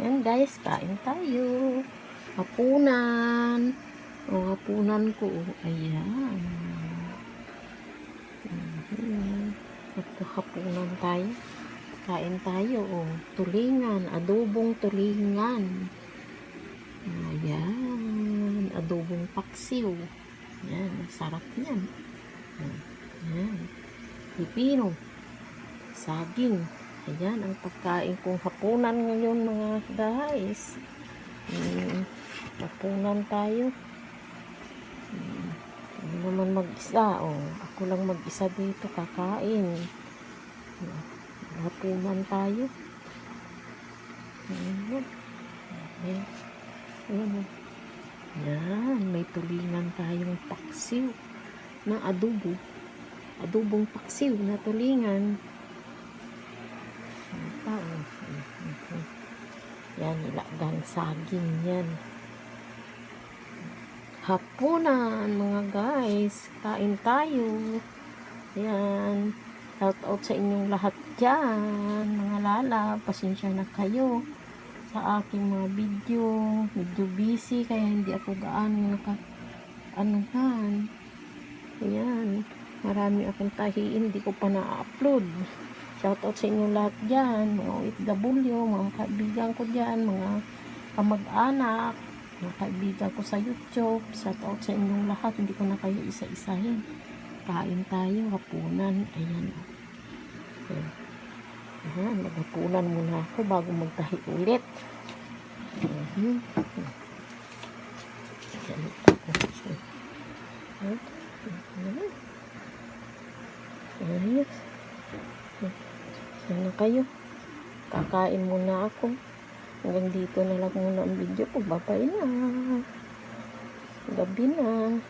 Ayan guys, kain tayo. Hapunan. O, hapunan ko. Ayan. Mhm. Hapunan tayo. Kain tayo. Oh. Tulingan. Adobong tulingan. Ayan. Adobong paksiw. Ayan. Masarap yan. Ayan. Pipino. Saging. Ayan ang pagkain kong hapunan ngayon mga guys. Hmm, hapunan tayo. Hmm, hindi naman mag-isa. Oh. Ako lang mag-isa dito kakain. Hapunan tayo. Ayan. Ayan. Ayan. Ayan. May tulingan tayong paksiw na adobo. Adobong paksiw na tulingan. Ano pa, oh. Mhm. Yan, nilagang saging yan. Hapunan, mga guys. Kain tayo. Yan. Shout out sa inyong lahat dyan. Mga lala, pasensya na kayo sa aking mga video. Medyo busy, kaya hindi ako gaano naka anuhan. Ayan. Marami akong tahiin, hindi ko pa na-upload. Shoutout sa inyong lahat dyan, mga OFW, mga kaibigan ko dyan, mga kamag-anak, mga kaibigan ko sa YouTube. Shoutout sa inyong lahat, hindi ko na kayo isa-isahin. Kain tayo, hapunan. Ayan. Ayan. Ayan, maghapunan muna ako bago magtahi ulit. Mhm. Ganito ako. Ayan. Ayan. Ayos. Sana kayo. Kakain muna ako. Hanggang dito na lang muna ang video ko. Babay na. Gabi na.